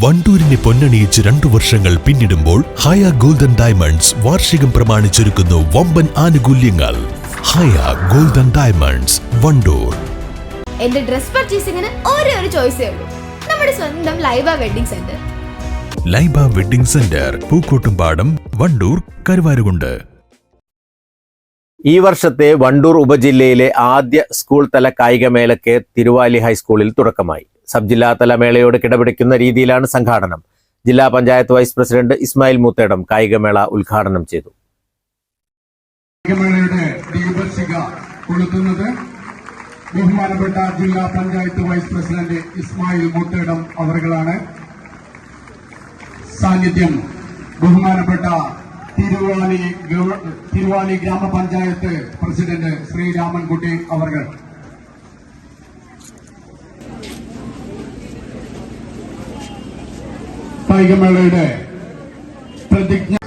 വണ്ടൂരിനെ പൊന്നണിയിച്ച് രണ്ടു വർഷങ്ങൾ പിന്നിടുമ്പോൾ ഹയ ഗോൾഡൻ ഡയമണ്ട്സ് വാർഷികം പ്രമാണിച്ചൊരുക്കുന്നു വമ്പൻ ആനുകൂല്യങ്ങൾ. Haya golden diamonds Wandoor. എന്റെ ഡ്രസ് പർച്ചേസിംഗിന് ഒരേ ഒരു ചോയ്സ് ഉള്ളൂ. നമ്മുടെ സ്വന്തം Laiba wedding centre. Laiba wedding centre Pookkottumpadam Wandoor Karuvarakundu. ഈ വർഷത്തെ വണ്ടൂർ ഉപജില്ലയിലെ ആദ്യ സ്കൂൾ തല കായികമേളയ്ക്ക് തിരുവാലി ഹൈസ്കൂളിൽ തുടക്കമായി. സബ് ജില്ലാതല മേളയോട് കിടപിടിക്കുന്ന രീതിയിലാണ് സംഘാടനം. ജില്ലാ പഞ്ചായത്ത് വൈസ് പ്രസിഡന്റ് ഇസ്മായിൽ മൂത്തേടം കായികമേള ഉദ്ഘാടനം ചെയ്തു. ബഹുമാനപ്പെട്ട ജില്ലാ പഞ്ചായത്ത് വൈസ് പ്രസിഡന്റ് ഇസ്മായിൽ മുത്തേടം അവറുകളാണ്. സാന്നിധ്യം ബഹുമാനപ്പെട്ട തിരുവാലി തിരുവാലി ഗ്രാമപഞ്ചായത്ത് പ്രസിഡന്റ് ശ്രീ രാമൻകുട്ടി അവർകൾ കായികമേളയുടെ പ്രതിജ്ഞ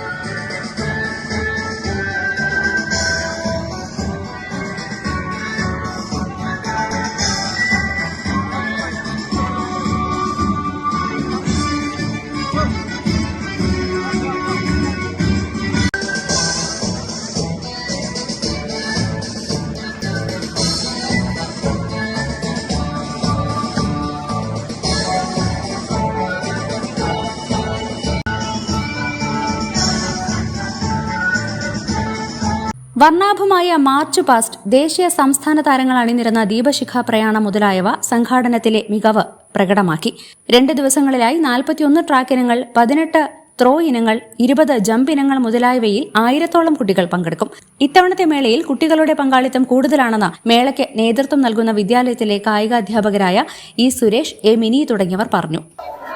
വർണാഭമായ മാർച്ച് പാസ്റ്റ് ദേശീയ സംസ്ഥാന താരങ്ങൾ അണിനിരുന്ന ദീപശിഖ പ്രയാണം മുതലായവ സംഘാടനത്തിലെ മികവ് പ്രകടമാക്കി. രണ്ട് ദിവസങ്ങളിലായി നാൽപ്പത്തിയൊന്ന് ട്രാക്ക് ഇനങ്ങൾ പതിനെട്ട് ത്രോ ഇനങ്ങൾ ഇരുപത് ജമ്പ് ഇനങ്ങൾ മുതലായവയിൽ ആയിരത്തോളം കുട്ടികൾ പങ്കെടുക്കും. ഇത്തവണത്തെ മേളയിൽ കുട്ടികളുടെ പങ്കാളിത്തം കൂടുതലാണെന്ന് മേളയ്ക്ക് നേതൃത്വം നൽകുന്ന വിദ്യാലയത്തിലെ കായികാധ്യാപകരായ ഇ സുരേഷ് എ മിനി തുടങ്ങിയവർ പറഞ്ഞു.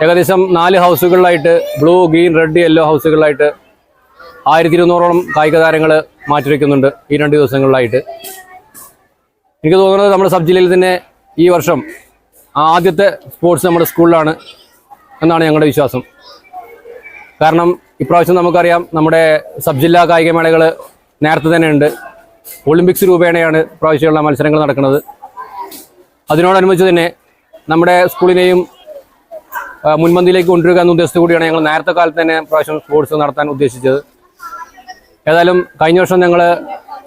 ഏകദേശം നാല് ഹൗസുകളിലായിട്ട് ബ്ലൂ ഗ്രീൻ റെഡ് യെല്ലോ ഹൗസുകളിലായിട്ട് ആയിരത്തി ഇരുന്നൂറോളം കായിക താരങ്ങൾ മാറ്റിവെക്കുന്നുണ്ട് ഈ രണ്ട് ദിവസങ്ങളിലായിട്ട്. എനിക്ക് തോന്നുന്നത് നമ്മുടെ സബ് ജില്ലയിൽ തന്നെ ഈ വർഷം ആദ്യത്തെ സ്പോർട്സ് നമ്മുടെ സ്കൂളിലാണ് എന്നാണ് ഞങ്ങളുടെ വിശ്വാസം. കാരണം ഇപ്രാവശ്യം നമുക്കറിയാം നമ്മുടെ സബ് ജില്ലാ കായികമേളകൾ നേരത്തെ തന്നെ ഉണ്ട്. ഒളിമ്പിക്സ് രൂപേണയാണ് ഇപ്രാവശ്യമുള്ള മത്സരങ്ങൾ നടക്കുന്നത്. അതിനോടനുബന്ധിച്ച് തന്നെ നമ്മുടെ സ്കൂളിനെയും മുൻപന്തിയിലേക്ക് കൊണ്ടുവരിക എന്ന ഉദ്ദേശത്തോടു കൂടിയാണ് ഞങ്ങൾ നേരത്തെ കാലത്ത് തന്നെ പ്രാവശ്യം സ്പോർട്സ് നടത്താൻ ഉദ്ദേശിച്ചത്. ഏതായാലും കഴിഞ്ഞ വർഷം ഞങ്ങൾ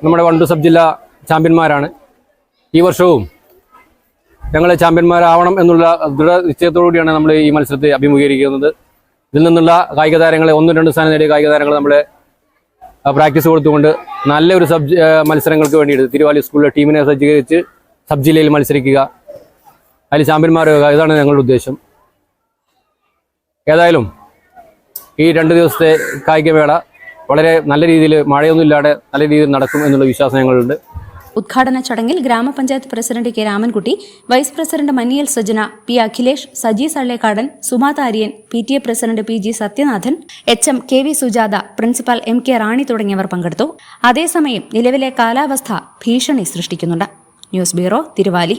നമ്മുടെ വണ്ടു സബ് ജില്ല ചാമ്പ്യന്മാരാണ്. ഈ വർഷവും ഞങ്ങൾ ചാമ്പ്യന്മാരാവണം എന്നുള്ള ദൃഢ നിശ്ചയത്തോടുകൂടിയാണ് നമ്മൾ ഈ മത്സരത്തെ അഭിമുഖീകരിക്കുന്നത്. ഇതിൽ നിന്നുള്ള കായിക താരങ്ങളെ ഒന്നും രണ്ട് സ്ഥാനം നേടിയ കായിക താരങ്ങൾ നമ്മൾ പ്രാക്ടീസ് കൊടുത്തുകൊണ്ട് നല്ലൊരു സബ് മത്സരങ്ങൾക്ക് വേണ്ടിയിട്ട് തിരുവാലി സ്കൂളിലെ ടീമിനെ സജ്ജീകരിച്ച് സബ് ജില്ലയിൽ മത്സരിക്കുക. അതിൽ ചാമ്പ്യന്മാരാകുക ഇതാണ് ഞങ്ങളുടെ ഉദ്ദേശം. ഏതായാലും ഈ രണ്ട് ദിവസത്തെ കായികമേള വളരെ നല്ല രീതിയിൽ മഴയൊന്നുമില്ലാതെ നല്ല രീതിയിൽ നടക്കും എന്നുള്ള വിശ്വാസം ഞങ്ങളുണ്ട്. ഉദ്ഘാടന ചടങ്ങിൽ ഗ്രാമപഞ്ചായത്ത് president K Ramankutty vice president Manniyal Sajana P Akhilesh Saji Sallekkadan Suma Thariyan P T A president P G Sathyanathan H M K V Sujatha principal M K Rani തുടങ്ങിയവർ പങ്കെടുത്തു. അതേസമയം നിലവിലെ കാലാവസ്ഥ ഭീഷണി സൃഷ്ടിക്കുന്നുണ്ട്. News bureau Thiruvali.